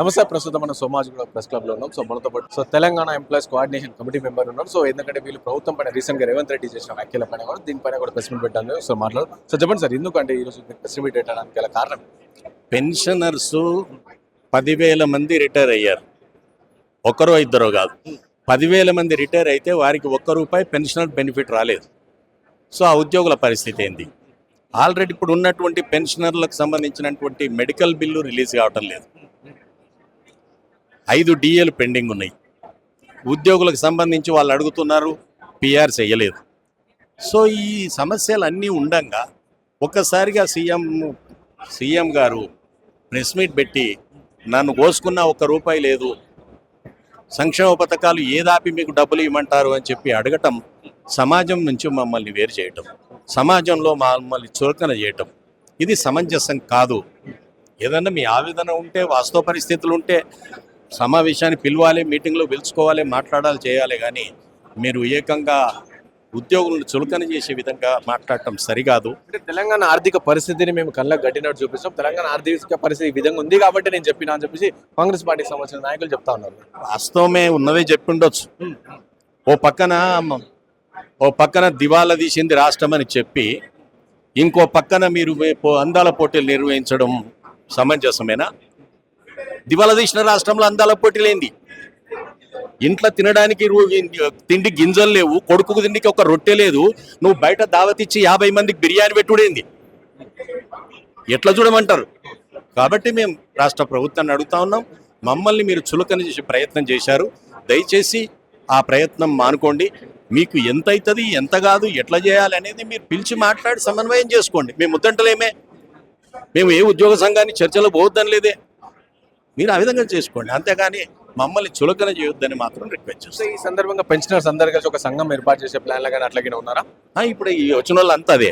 నమస్తే ప్రస్తుతం మన సోమాజ్ కూడా ప్రెస్ క్లబ్లో ఉన్నాం. సో మనతో పాటు so Telangana employees coordination committee member ఉన్నారు. సో ఎందుకంటే వీళ్ళు ప్రభుత్వం పైన రీసెంట్గా రేవంత్ రెడ్డి చేసిన వ్యాఖ్యల పైన కూడా దీనిపైన కూడా ప్రెస్ మీట్ పెట్టాను సో మాట్లాడు సో చెప్పండి సార్ ఎందుకంటే ఈరోజు ప్రెస్ మీట్ పెట్టడానికి గల కారణం? పెన్షనర్స్ పదివేల మంది రిటైర్ అయ్యారు. ఒకరో ఇద్దరో కాదు. పదివేల మంది రిటైర్ అయితే వారికి ఒక్క రూపాయి పెన్షనర్ బెనిఫిట్ రాలేదు. సో ఆ ఉద్యోగుల పరిస్థితి ఏంది? ఆల్రెడీ ఇప్పుడు ఉన్నటువంటి పెన్షనర్లకు సంబంధించినటువంటి మెడికల్ బిల్లు రిలీజ్ కావటం లేదు. ఐదు డిఏలు పెండింగ్ ఉన్నాయి. ఉద్యోగులకు సంబంధించి వాళ్ళు అడుగుతున్నారు పిఆర్ చేయలేదు. సో ఈ సమస్యలు అన్నీ ఉండగా ఒక్కసారిగా సీఎం సీఎం గారు ప్రెస్ మీట్ పెట్టి నన్ను కోసుకున్న ఒక్క రూపాయి లేదు సంక్షేమ పథకాలు ఏదాపి మీకు డబ్బులు ఇవ్వమంటారు అని చెప్పి అడగటం సమాజం నుంచి మమ్మల్ని వేరు చేయటం సమాజంలో మమ్మల్ని చురకన చేయటం ఇది సమంజసం కాదు. ఏదన్నా మీ ఆవేదన ఉంటే వాస్తవ పరిస్థితులు ఉంటే సమావేశాన్ని పిలవాలి మీటింగ్లో పిలుచుకోవాలి మాట్లాడాలి చేయాలి కానీ మీరు ఏకంగా ఉద్యోగులను చులకన చేసే విధంగా మాట్లాడటం సరికాదు. అంటే తెలంగాణ ఆర్థిక పరిస్థితిని మేము కళ్ళకు గట్టినట్టు చూపిస్తాం. తెలంగాణ ఆర్థిక పరిస్థితి ఈ విధంగా ఉంది కాబట్టి నేను చెప్పినా అని చెప్పేసి కాంగ్రెస్ పార్టీకి సంబంధించిన నాయకులు చెప్తా ఉన్నారు. వాస్తవమే ఉన్నదే చెప్పిండొచ్చు. ఓ పక్కన ఓ పక్కన దివాలా తీసింది రాష్ట్రం అని చెప్పి ఇంకో పక్కన మీరు అందాల పోటీలు నిర్వహించడం సమంజసమేనా? దివాలా తీసిన రాష్ట్రంలో అందాల పోటీలేంది ఇంట్లో తినడానికి తిండి గింజలు లేవు కొడుకుకు తిండికి ఒక రొట్టె లేదు నువ్వు బయట దావతిచ్చి యాభై మందికి బిర్యానీ పెట్టుడేంది ఎట్లా చూడమంటారు? కాబట్టి మేము రాష్ట్ర ప్రభుత్వాన్ని అడుగుతా ఉన్నాం. మమ్మల్ని మీరు చులకన చేసే ప్రయత్నం చేశారు. దయచేసి ఆ ప్రయత్నం మానుకోండి. మీకు ఎంత అవుతుంది ఎంత కాదు ఎట్లా చేయాలి అనేది మీరు పిలిచి మాట్లాడి సమన్వయం చేసుకోండి. మేము ముద్దంటలేమే. మేము ఏ ఉద్యోగ సంఘాన్ని చర్చలో పోవద్దని లేదే. మీరు ఆ విధంగా చేసుకోండి. అంతేగాని మమ్మల్ని చులకన చేయొద్దని మాత్రం రిక్వెస్ట్ సో చేస్తాం ఈ సందర్భంగా పెన్షనర్స్ అందరు కలిసి ఒక సంఘం ఏర్పాటు చేసే ప్లాన్ కానీ అట్లాగే ఉన్నారా? ఇప్పుడు ఈ వచ్చిన వాళ్ళంతా అదే.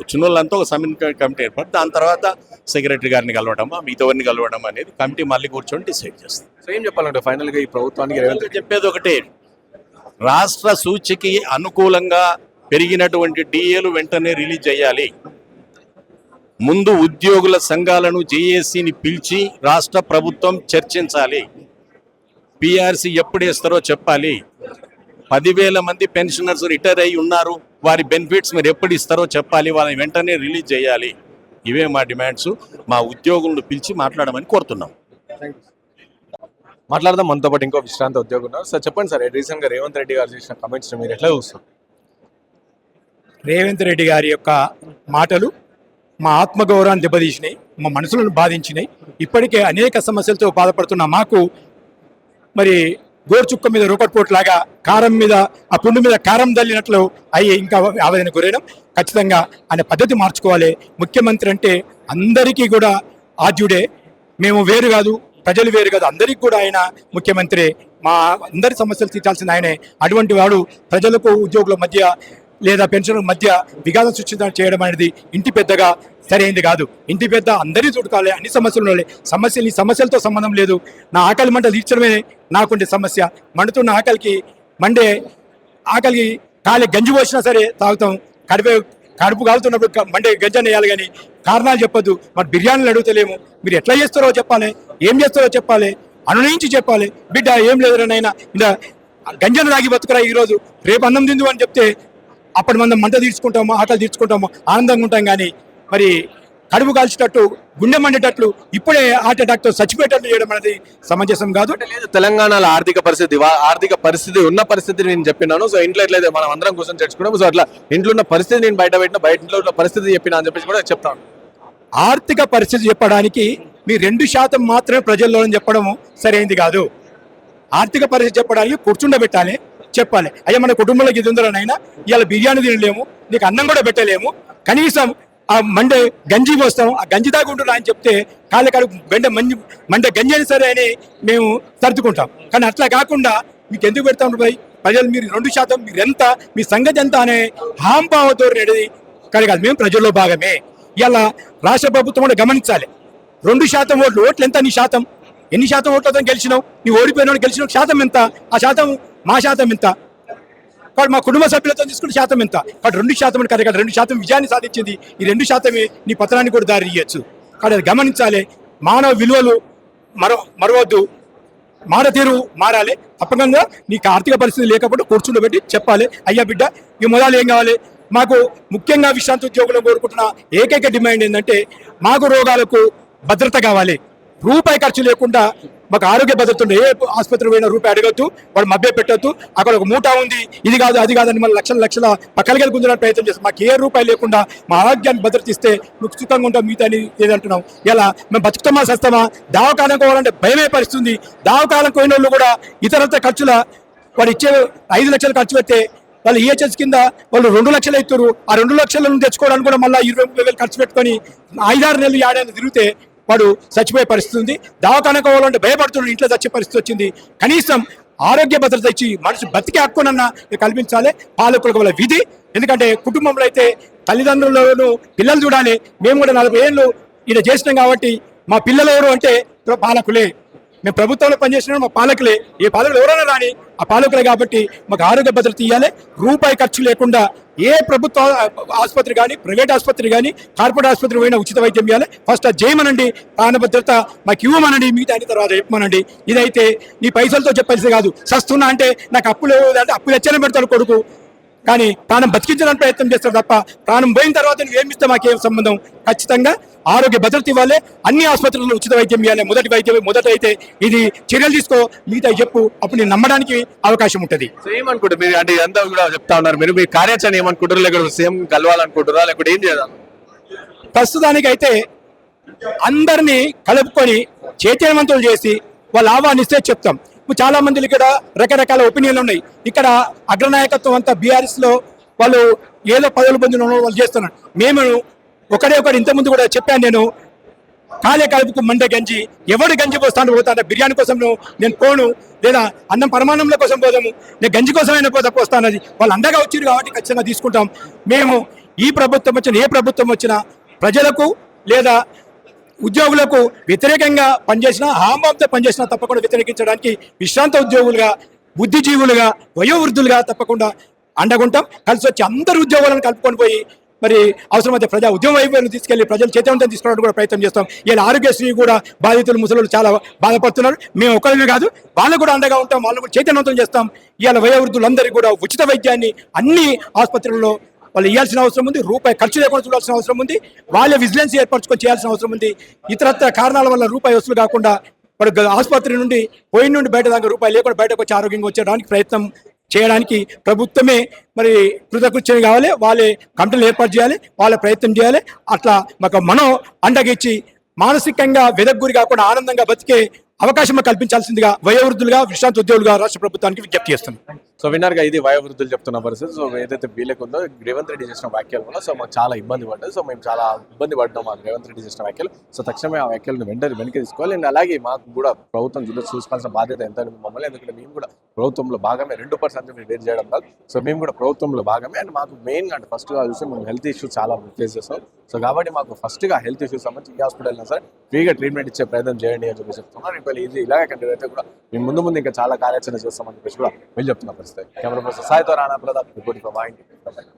వచ్చిన వాళ్ళంతా ఒక సమన్వయ కమిటీ ఏర్పాటు దాని తర్వాత సెక్రటరీ గారిని కలవడమా మిగతావారిని కలవడం అనేది కమిటీ మళ్ళీ కూర్చొని డిసైడ్ చేస్తాం. సో ఏం చెప్పాలంటే ఫైనల్గా ఈ ప్రభుత్వానికి రేవంత్ చెప్పేది ఒకటే. రాష్ట్ర సూచికి అనుకూలంగా పెరిగినటువంటి డిఏలు వెంటనే రిలీజ్ చేయాలి. ముందు ఉద్యోగుల సంఘాలను జేఏసీని పిలిచి రాష్ట్ర ప్రభుత్వం చర్చించాలి. పిఆర్సీ ఎప్పుడు ఇస్తారో చెప్పాలి. పదివేల మంది పెన్షనర్స్ రిటైర్ అయి ఉన్నారు. వారి బెనిఫిట్స్ మీరు ఎప్పుడు ఇస్తారో చెప్పాలి. వాళ్ళని వెంటనే రిలీజ్ చేయాలి. ఇవే మా డిమాండ్స్. మా ఉద్యోగులను పిలిచి మాట్లాడమని కోరుతున్నాం. మాట్లాడదాం. మనతో పాటు ఇంకో విశ్రాంత ఉద్యోగం ఉన్నారు. సార్ చెప్పండి సార్ రీసెంట్గా రేవంత్ రెడ్డి గారు చేసిన కమెంట్స్ మీరు ఎట్లా చూస్తారు? రేవంత్ రెడ్డి గారి యొక్క మాటలు మా ఆత్మగౌరవాన్ని దెబ్బతీసినాయి మా మనసులను బాధించినాయి. ఇప్పటికే అనేక సమస్యలతో బాధపడుతున్న మాకు మరి గోర్చుక్క మీద రూపట్పోట్లాగా కారం మీద ఆ పుండు మీద కారం దల్లినట్లు అయ్యి ఇంకా ఆవేదన గురేయడం ఖచ్చితంగా ఆయన పద్ధతి మార్చుకోవాలి. ముఖ్యమంత్రి అంటే అందరికీ కూడా ఆద్యుడే. మేము వేరు కాదు ప్రజలు వేరు కాదు అందరికీ కూడా ఆయన ముఖ్యమంత్రి. మా అందరి సమస్యలు తీర్చాల్సిన ఆయనే. అటువంటి వాడు ప్రజలకు ఉద్యోగుల మధ్య లేదా పెన్షన్ మధ్య విఘాతం సృష్టించడం చేయడం అనేది ఇంటి పెద్దగా సరైనది కాదు. ఇంటి పెద్ద అందరి చూడుకోవాలి అన్ని సమస్యలు ఉండాలి. సమస్యలు సమస్యలతో సంబంధం లేదు. నా ఆకలి మంట తీర్చడమే నాకుండే సమస్య. మండుతున్న ఆకలికి మండే ఆకలికి కాలి గంజి పోసినా సరే తాగుతాం. కడిపే కడుపు కాలుతున్నప్పుడు మండే గంజని వేయాలి కానీ కారణాలు చెప్పొద్దు. మరి బిర్యానీలు అడుగుతలేము. మీరు ఎట్లా చేస్తారో చెప్పాలి. ఏం చేస్తారో చెప్పాలి. అనునయించి చెప్పాలి. బిడ్డ ఏం లేదు నైనా ఇలా గంజను తాగి బతుకురా ఈరోజు. రేపు అన్నం తిందు అని చెప్తే అప్పటి మనం మంట తీర్చుకుంటాము ఆకలి తీర్చుకుంటాము? ఆనందంగా ఉంటాం కానీ మరి కడుపు కాల్చేటట్టు గుండె మండేటట్లు ఇప్పుడే హార్ట్ అటాక్తో చచ్చిపోయేటట్లు చేయడం అనేది సమంజసం కాదు. లేదు తెలంగాణలో ఆర్థిక పరిస్థితి ఆర్థిక పరిస్థితి ఉన్న పరిస్థితి నేను చెప్పినాను. సో ఇంట్లో ఎట్లయితే మనం అందరం కూర్చొని చర్చుకున్నాము సో అట్లా ఇంట్లో ఉన్న పరిస్థితి నేను బయట పెట్టిన బయట ఇంట్లో ఉన్న పరిస్థితి చెప్పినా అని చెప్పేసి కూడా చెప్తాను. ఆర్థిక పరిస్థితి చెప్పడానికి మీ రెండు శాతం మాత్రమే ప్రజల్లో చెప్పడం సరైనది కాదు. ఆర్థిక పరిస్థితి చెప్పడానికి కూర్చుండబెట్టాలి. చెప్పాలి. అయ్యా మన కుటుంబంలోకి ఇది ఉందరనైనా ఇవాళ బిర్యానీ తినలేము నీకు అన్నం కూడా పెట్టలేము. కనీసం ఆ మండే గంజి పోస్తాం ఆ గంజి దాగుంటున్నా అని చెప్తే కాళ్ళ కాడు బెండ మంజి మండే గంజి అని సరే అని మేము సర్దుకుంటాం. కానీ అట్లా కాకుండా మీకు ఎందుకు పెడతాం రూపాయి ప్రజలు మీరు రెండు శాతం మీరు ఎంత మీ సంగతి ఎంత అనే హాంభావతో అనేది కలగాలి. కాదు మేము ప్రజల్లో భాగమే. ఇలా రాష్ట్ర ప్రభుత్వం కూడా గమనించాలి. రెండు శాతం ఓట్లు ఓట్లు ఎంత నీ శాతం? ఎన్ని శాతం ఓట్లతో గెలిచినావు? నీ ఓడిపోయిన గెలిచిన శాతం ఎంత? ఆ శాతం మా శాతం ఎంత? కాబట్టి మా కుటుంబ సభ్యులతో తీసుకున్న శాతం ఎంత? కాబట్టి రెండు శాతం అని కాదు రెండు శాతం విజయాన్ని సాధించింది. ఈ రెండు శాతమే నీ పత్రాన్ని కూడా దారి ఇయ్యచ్చు. కాబట్టి అది గమనించాలి. మానవ విలువలు మరో మరవద్దు. మారతీరు మారాలి. తప్పకుండా నీకు ఆర్థిక పరిస్థితి లేకపోతే కూర్చుండబెట్టి చెప్పాలి. అయ్యా బిడ్డ ఈ మొదలు ఏం కావాలి? మాకు ముఖ్యంగా విశ్రాంతి ఉద్యోగులు కోరుకుంటున్న ఏకైక డిమాండ్ ఏంటంటే మాకు రోగాలకు భద్రత కావాలి. రూపాయి ఖర్చు లేకుండా మాకు ఆరోగ్య భద్రత ఉండే ఏ ఆసుపత్రి పోయినా రూపాయి అడగద్దు వాడు మభ్య పెట్టద్దు. అక్కడ ఒక మూట ఉంది. ఇది కాదు అది కాదని మళ్ళీ లక్షల లక్షల పక్కలకి గుంజడానికి ప్రయత్నం చేస్తాం. మాకు ఏ రూపాయి లేకుండా మా ఆరోగ్యాన్ని భద్రత ఇస్తే నువ్వు సుఖంగా ఉంటాం మిగతా ఏదంటున్నాం ఇలా మేము బతుకుతామా సస్తామా? దావకాలం పోవాలంటే భయమే పరిస్థితుంది. దావకాలం పోయిన వాళ్ళు కూడా ఇతరత్ర ఖర్చుల వాడు ఇచ్చే ఐదు లక్షలు ఖర్చు పెడితే వాళ్ళు ఈహెచ్ఎస్ కింద వాళ్ళు రెండు లక్షలు ఇస్తారు ఆ రెండు లక్షలను తెచ్చుకోవడానికి కూడా మళ్ళీ ఇరవై ముప్పై వేలు ఖర్చు పెట్టుకొని ఐదారు నెలలు ఏడాది తిరిగితే వాడు చచ్చిపోయే పరిస్థితి ఉంది. దవాఖాన పోవాలంటే భయపడుతున్నాడు. ఇంట్లో చచ్చే పరిస్థితి వచ్చింది. కనీసం ఆరోగ్య భద్రత ఇచ్చి మనిషి బతికే హక్కునన్నా కల్పించాలి. పాలకులకు వాళ్ళ విధి. ఎందుకంటే కుటుంబంలో అయితే తల్లిదండ్రులను పిల్లలు చూడాలి. మేము కూడా నలభై ఏళ్ళు ఈయన చేసినాం కాబట్టి మా పిల్లలు ఎవరు అంటే పాలకులే. మేము ప్రభుత్వంలో పనిచేసిన మా పాలకులే. ఏ పాలకులు ఎవరైనా రాని ఆ పాలకులే కాబట్టి మాకు ఆరోగ్య భద్రత ఇవ్వాలి రూపాయి ఖర్చు లేకుండా ఏ ప్రభుత్వ ఆసుపత్రి కానీ ప్రైవేట్ ఆసుపత్రి కానీ కార్పొరేట్ ఆసుపత్రి పోయినా ఉచిత వైద్యం ఇవ్వాలి. ఫస్ట్ అది చేయమనండి. ప్రాణ భద్రత మాకు ఇవ్వమనండి. మిగతా అయిన తర్వాత చెప్పమనండి. ఇదైతే నీ పైసలతో చెప్పాల్సి కాదు. సస్తున్నా అంటే నాకు అప్పులు అంటే అప్పులు ఎచ్చని పెడతాడు కొడుకు. కానీ ప్రాణం బతికించడానికి ప్రయత్నం చేస్తారు తప్ప ప్రాణం పోయిన తర్వాత నువ్వు ఏమిస్తే మాకేం సంబంధం? ఖచ్చితంగా ఆరోగ్య భద్రత ఇవ్వాలి అన్ని ఆసుపత్రుల్లో ఉచిత వైద్యం ఇవ్వాలి మొదటి వైద్యం మొదట అయితే ఇది చర్యలు తీసుకో మిగతా చెప్పు అప్పుడు నేను నమ్మడానికి అవకాశం ఉంటుంది. ఏమనుకుంటారు మీరు అంటే ఇదంతా కూడా చెప్తా ఉన్నారు మీరు మీ కార్యాచరణ ఏమనుకుంటారు లేకపోతే సీఎం కలవాలనుకుంటారా లేకపోతే ఏం చేయాలి? ప్రస్తుతానికి అయితే అందరినీ కలుపుకొని చైతన్యవంతులు చేసి వాళ్ళు ఆహ్వానిస్తే చెప్తాం. చాలా మంది ఇక్కడ రకరకాల ఒపీనియన్లు ఉన్నాయి. ఇక్కడ అగ్రనాయకత్వం అంతా బీఆర్ఎస్లో వాళ్ళు ఏదో పదవులు పొందిన వాళ్ళు చేస్తున్నారు. మేము ఒకడే ఒకటి ఇంతకుముందు కూడా చెప్పాను నేను కాలే కలుపుకు మండే గంజి ఎవడు గంజి పోస్తాను పోతాను బిర్యానీ కోసం నేను పోను లేదా అన్నం పరమాన్నంల కోసం పోదాము నేను గంజి కోసమైనా పోతా పోస్తాను అది వాళ్ళు అండగా వచ్చారు కాబట్టి ఖచ్చితంగా తీసుకుంటాం. మేము ఈ ప్రభుత్వం వచ్చిన ఏ ప్రభుత్వం వచ్చినా ప్రజలకు లేదా ఉద్యోగులకు వ్యతిరేకంగా పనిచేసిన హాంబాంతో పనిచేసినా తప్పకుండా వ్యతిరేకించడానికి విశ్రాంత ఉద్యోగులుగా బుద్ధిజీవులుగా వయోవృద్ధులుగా తప్పకుండా అండగుంటాం. కలిసి వచ్చి అందరు ఉద్యోగులను కలుపుకొని పోయి మరి అవసరమైతే ప్రజా ఉద్యమ వైపు తీసుకెళ్ళి ప్రజలు చైతన్యం తీసుకోవడానికి కూడా ప్రయత్నం చేస్తాం. ఇలా ఆరోగ్యశ్రీ కూడా బాధితులు ముసలు చాలా బాధపడుతున్నారు. మేము ఒకరిమే కాదు వాళ్ళు కూడా అండగా ఉంటాం వాళ్ళు కూడా చైతన్యవంతం చేస్తాం. ఇవాళ వయోవృద్ధులందరికీ కూడా ఉచిత వైద్యాన్ని అన్ని ఆసుపత్రుల్లో వాళ్ళు ఇవ్వాల్సిన అవసరం ఉంది రూపాయి ఖర్చు లేకుండా చూడాల్సిన అవసరం ఉంది వాళ్ళే విజిలెన్స్ ఏర్పరచుకొని చేయాల్సిన అవసరం ఉంది. ఇతరత్ర కారణాల వల్ల రూపాయి వసూలు కాకుండా వాడు ఆసుపత్రి నుండి పోయిన నుండి బయట దాకా రూపాయి లేకుండా బయటకు వచ్చి ఆరోగ్యంగా వచ్చేయడానికి ప్రయత్నం చేయడానికి ప్రభుత్వమే మరి కృతకృత్యం కావాలి. వాళ్ళే కమిటీలు ఏర్పాటు చేయాలి వాళ్ళ ప్రయత్నం చేయాలి. అట్లా మాకు మనం అండగిచ్చి మానసికంగా వెదగ్గురి కాకుండా ఆనందంగా బతికే అవకాశం కల్పించాల్సిందిగా వయోవృద్ధులుగా విశ్రాంతి ఉద్యోగులుగా రాష్ట్ర ప్రభుత్వానికి విజ్ఞప్తి చేస్తున్నాం. సో విన్నారుగా ఇది వయోవృద్ధులు చెప్తున్న పరిస్థితి. సో ఏదైతే వీళ్ళకి ఉందో రేవంత్ రెడ్డి చేసిన వ్యాఖ్యలు కూడా సో మాకు చాలా ఇబ్బంది పడ్డది సో మేము చాలా ఇబ్బంది పడ్డాం మాకు రేవంత్ రెడ్డి చేసిన వ్యాఖ్యలు. సో తక్షణమే ఆ వ్యాఖ్యలను వెంటనే వెనక్కి తీసుకోవాలి. అండ్ అలాగే మాకు కూడా ప్రభుత్వం జిల్లా చూసుకోవాల్సిన బాధ్యత ఎంత మమ్మల్ని. ఎందుకంటే మేము కూడా ప్రభుత్వంలో భాగమే. రెండు పర్సెంట్ వేరు చేయడం కాదు. సో మేము కూడా ప్రభుత్వంలో భాగమే. అండ్ మాకు మెయిన్ అంటే ఫస్ట్గా మేము హెల్త్ ఇష్యూస్ చాలా ఫేస్ చేస్తాం. సో కాబట్టి మాకు ఫస్ట్గా హెల్త్ ఇష్యూస్ సంబంధించి ఈ హాస్పిటల్ సార్ ఫ్రీగా ట్రీట్మెంట్ ఇచ్చే ప్రయత్నం చేయండి అని చెప్పి చెప్తున్నారు. ఒకవేళ ఇది ఇలాగే కంటిన్యూ అయితే కూడా మేము ముందు ముందు ఇంకా చాలా కార్యాచరణ చేస్తామని చెప్పేసి కూడా వీళ్ళు చెప్తున్న పరిస్థితి కెమెరా పర్సన్ సాయితో రాణా ప్రతాప్ రిపోర్టింగ్ ఫర్ మా ఇంటి